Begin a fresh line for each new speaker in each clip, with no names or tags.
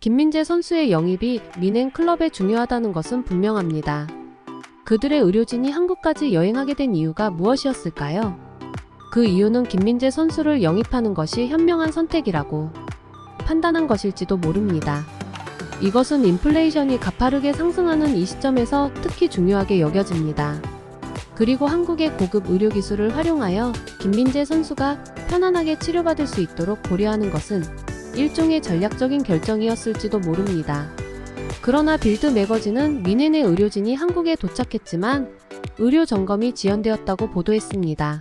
김민재 선수의 영입이 미넨 클럽에 중요하다는 것은 분명합니다. 그들의 의료진이 한국까지 여행하게 된 이유가 무엇이었을까요? 그 이유는 김민재 선수를 영입하는 것이 현명한 선택이라고 판단한 것일지도 모릅니다. 이것은 인플레이션이 가파르게 상승하는 이 시점에서 특히 중요하게 여겨집니다. 그리고 한국의 고급 의료 기술을 활용하여 김민재 선수가 편안하게 치료받을 수 있도록 고려하는 것은 일종의 전략적인 결정이었을지도 모릅니다. 그러나 빌드 매거진은 미넨의 의료진이 한국에 도착했지만 의료 점검이 지연되었다고 보도했습니다.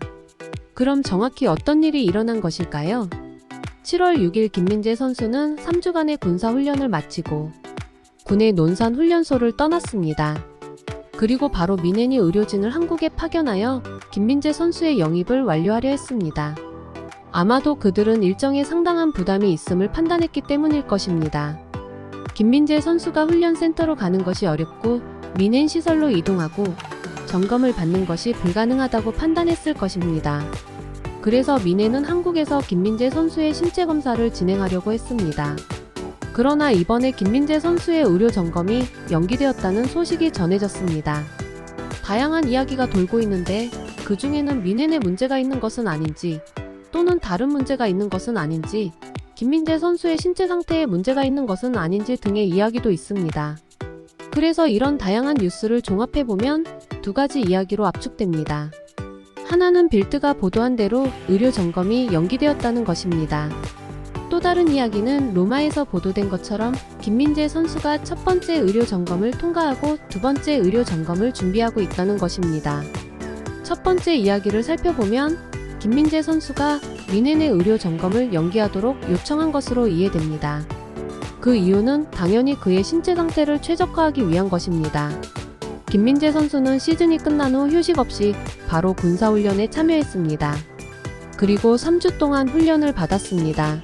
그럼 정확히 어떤 일이 일어난 것일까요? 7월 6일 김민재 선수는 3주간의 군사 훈련을 마치고 군의 논산 훈련소를 떠났습니다. 그리고 바로 미넨이 의료진을 한국에 파견하여 김민재 선수의 영입을 완료하려 했습니다. 아마도 그들은 일정에 상당한 부담이 있음을 판단했기 때문일 것입니다. 김민재 선수가 훈련센터로 가는 것이 어렵고 미넨 시설로 이동하고 점검을 받는 것이 불가능하다고 판단했을 것입니다. 그래서 미넨은 한국에서 김민재 선수의 신체 검사를 진행하려고 했습니다. 그러나 이번에 김민재 선수의 의료 점검이 연기되었다는 소식이 전해졌습니다. 다양한 이야기가 돌고 있는데 그 중에는 미넨에 문제가 있는 것은 아닌지 또는 다른 문제가 있는 것은 아닌지 김민재 선수의 신체 상태에 문제가 있는 것은 아닌지 등의 이야기도 있습니다. 그래서 이런 다양한 뉴스를 종합해보면 두 가지 이야기로 압축됩니다. 하나는 빌드가 보도한 대로 의료 점검이 연기되었다는 것입니다. 또 다른 이야기는 로마에서 보도된 것처럼 김민재 선수가 첫 번째 의료 점검을 통과하고 두 번째 의료 점검을 준비하고 있다는 것입니다. 첫 번째 이야기를 살펴보면 김민재 선수가 미넨의 의료 점검을 연기하도록 요청한 것으로 이해됩니다. 그 이유는 당연히 그의 신체 상태를 최적화하기 위한 것입니다. 김민재 선수는 시즌이 끝난 후 휴식 없이 바로 군사훈련에 참여했습니다. 그리고 3주 동안 훈련을 받았습니다.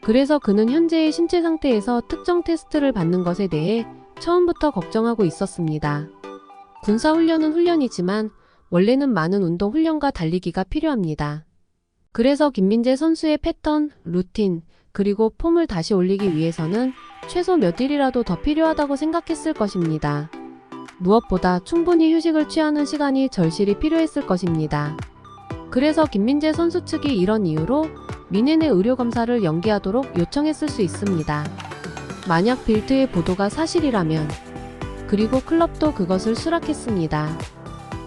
그래서 그는 현재의 신체 상태에서 특정 테스트를 받는 것에 대해 처음부터 걱정하고 있었습니다. 군사훈련은 훈련이지만 원래는 많은 운동 훈련과 달리기가 필요합니다. 그래서 김민재 선수의 패턴, 루틴, 그리고 폼을 다시 올리기 위해서는 최소 몇 일이라도 더 필요하다고 생각했을 것입니다. 무엇보다 충분히 휴식을 취하는 시간이 절실히 필요했을 것입니다. 그래서 김민재 선수 측이 이런 이유로 미넨의 의료 검사를 연기하도록 요청했을 수 있습니다. 만약 빌드의 보도가 사실이라면 그리고 클럽도 그것을 수락했습니다.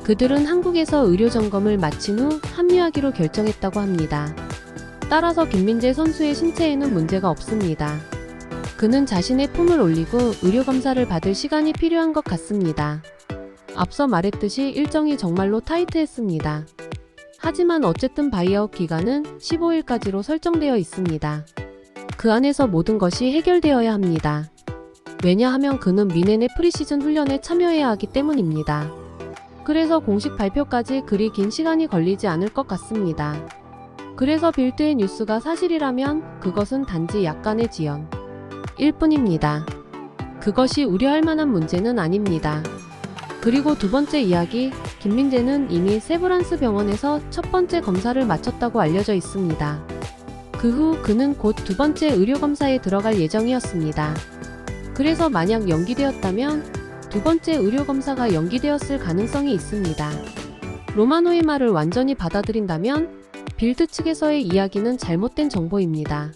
그들은 한국에서 의료 점검을 마친 후 합류하기로 결정했다고 합니다. 따라서 김민재 선수의 신체에는 문제가 없습니다. 그는 자신의 폼을 올리고 의료 검사를 받을 시간이 필요한 것 같습니다. 앞서 말했듯이 일정이 정말로 타이트했습니다. 하지만 어쨌든 바이아웃 기간은 15일까지로 설정되어 있습니다. 그 안에서 모든 것이 해결되어야 합니다. 왜냐하면 그는 미넨의 프리시즌 훈련에 참여해야 하기 때문입니다. 그래서 공식 발표까지 그리 긴 시간이 걸리지 않을 것 같습니다. 그래서 빌드의 뉴스가 사실이라면 그것은 단지 약간의 지연. 일 뿐입니다. 그것이 우려할 만한 문제는 아닙니다. 그리고 두 번째 이야기, 김민재는 이미 세브란스 병원에서 첫 번째 검사를 마쳤다고 알려져 있습니다. 그 후 그는 곧 두 번째 의료 검사에 들어갈 예정이었습니다. 그래서 만약 연기되었다면 두 번째 의료 검사가 연기되었을 가능성이 있습니다. 로마노의 말을 완전히 받아들인다면 빌드 측에서의 이야기는 잘못된 정보입니다.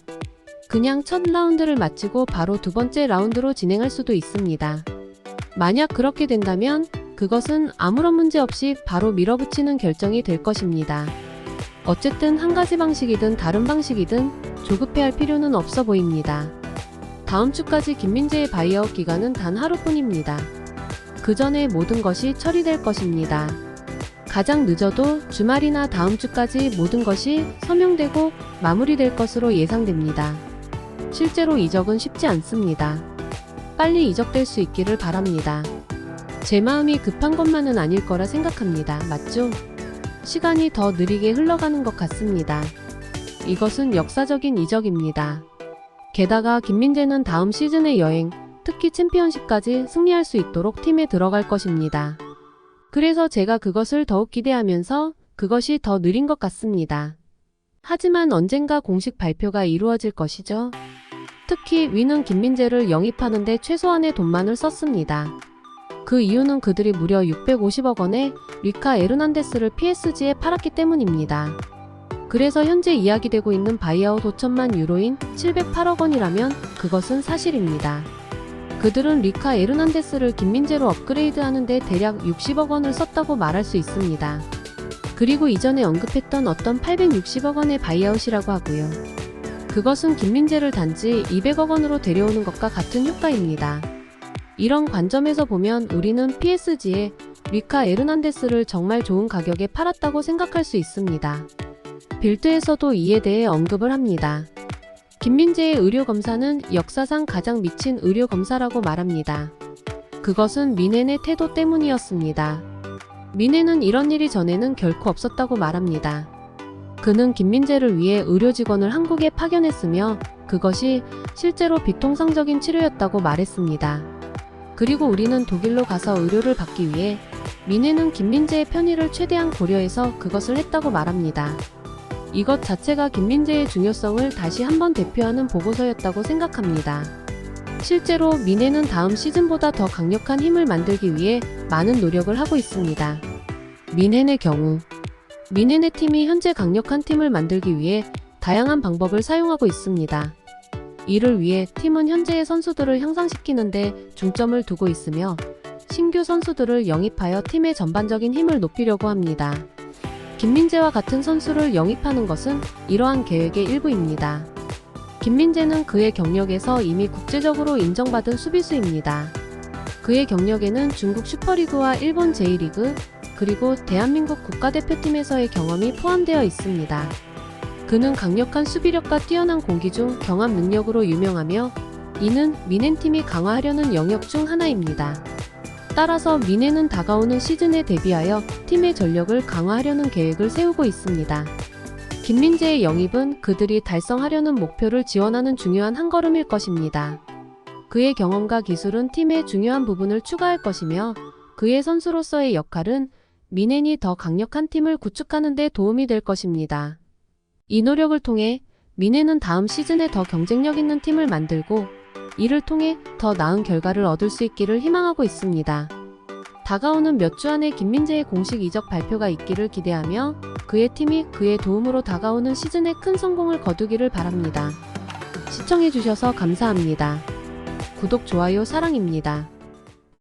그냥 첫 라운드를 마치고 바로 두 번째 라운드로 진행할 수도 있습니다. 만약 그렇게 된다면 그것은 아무런 문제 없이 바로 밀어붙이는 결정이 될 것입니다. 어쨌든 한 가지 방식이든 다른 방식이든 조급해할 필요는 없어 보입니다. 다음 주까지 김민재의 바이아웃 기간은 단 하루뿐입니다. 그 전에 모든 것이 처리될 것입니다. 가장 늦어도 주말이나 다음 주까지 모든 것이 서명되고 마무리될 것으로 예상됩니다. 실제로 이적은 쉽지 않습니다. 빨리 이적될 수 있기를 바랍니다. 제 마음이 급한 것만은 아닐 거라 생각합니다. 맞죠? 시간이 더 느리게 흘러가는 것 같습니다. 이것은 역사적인 이적입니다. 게다가 김민재는 다음 시즌의 여행, 특히 챔피언십까지 승리할 수 있도록 팀에 들어갈 것입니다. 그래서 제가 그것을 더욱 기대하면서 그것이 더 느린 것 같습니다. 하지만 언젠가 공식 발표가 이루어질 것이죠. 특히 위는 김민재를 영입하는데 최소한의 돈만을 썼습니다. 그 이유는 그들이 무려 650억 원에 리카 에르난데스를 PSG에 팔았기 때문입니다. 그래서 현재 이야기되고 있는 바이아웃 5천만 유로인 708억 원이라면 그것은 사실입니다. 그들은 리카 에르난데스를 김민재로 업그레이드하는 데 대략 60억 원을 썼다고 말할 수 있습니다. 그리고 이전에 언급했던 어떤 860억 원의 바이아웃이라고 하고요. 그것은 김민재를 단지 200억 원으로 데려오는 것과 같은 효과입니다. 이런 관점에서 보면 우리는 PSG에 리카 에르난데스를 정말 좋은 가격에 팔았다고 생각할 수 있습니다. 빌드에서도 이에 대해 언급을 합니다. 김민재의 의료 검사는 역사상 가장 미친 의료 검사라고 말합니다. 그것은 민헨의 태도 때문이었습니다. 민헨은 이런 일이 전에는 결코 없었다고 말합니다. 그는 김민재를 위해 의료직원을 한국에 파견했으며 그것이 실제로 비통상적인 치료였다고 말했습니다. 그리고 우리는 독일로 가서 의료를 받기 위해 민혜는 김민재의 편의를 최대한 고려해서 그것을 했다고 말합니다. 이것 자체가 김민재의 중요성을 다시 한번 대표하는 보고서였다고 생각합니다. 실제로 민혜는 다음 시즌보다 더 강력한 힘을 만들기 위해 많은 노력을 하고 있습니다. 민헨의 경우 민헨의 팀이 현재 강력한 팀을 만들기 위해 다양한 방법을 사용하고 있습니다. 이를 위해 팀은 현재의 선수들을 향상시키는데 중점을 두고 있으며 신규 선수들을 영입하여 팀의 전반적인 힘을 높이려고 합니다. 김민재와 같은 선수를 영입하는 것은 이러한 계획의 일부입니다. 김민재는 그의 경력에서 이미 국제적으로 인정받은 수비수입니다. 그의 경력에는 중국 슈퍼리그와 일본 제1리그, 그리고 대한민국 국가대표팀에서의 경험이 포함되어 있습니다. 그는 강력한 수비력과 뛰어난 공기 중 경합 능력으로 유명하며 이는 미넨팀이 강화하려는 영역 중 하나입니다. 따라서 미넨은 다가오는 시즌에 대비하여 팀의 전력을 강화하려는 계획을 세우고 있습니다. 김민재의 영입은 그들이 달성하려는 목표를 지원하는 중요한 한 걸음일 것입니다. 그의 경험과 기술은 팀의 중요한 부분을 추가할 것이며 그의 선수로서의 역할은 미넨이 더 강력한 팀을 구축하는 데 도움이 될 것입니다. 이 노력을 통해 미넨은 다음 시즌에 더 경쟁력 있는 팀을 만들고 이를 통해 더 나은 결과를 얻을 수 있기를 희망하고 있습니다. 다가오는 몇 주 안에 김민재의 공식 이적 발표가 있기를 기대하며 그의 팀이 그의 도움으로 다가오는 시즌에 큰 성공을 거두기를 바랍니다. 시청해주셔서 감사합니다. 구독, 좋아요, 사랑입니다.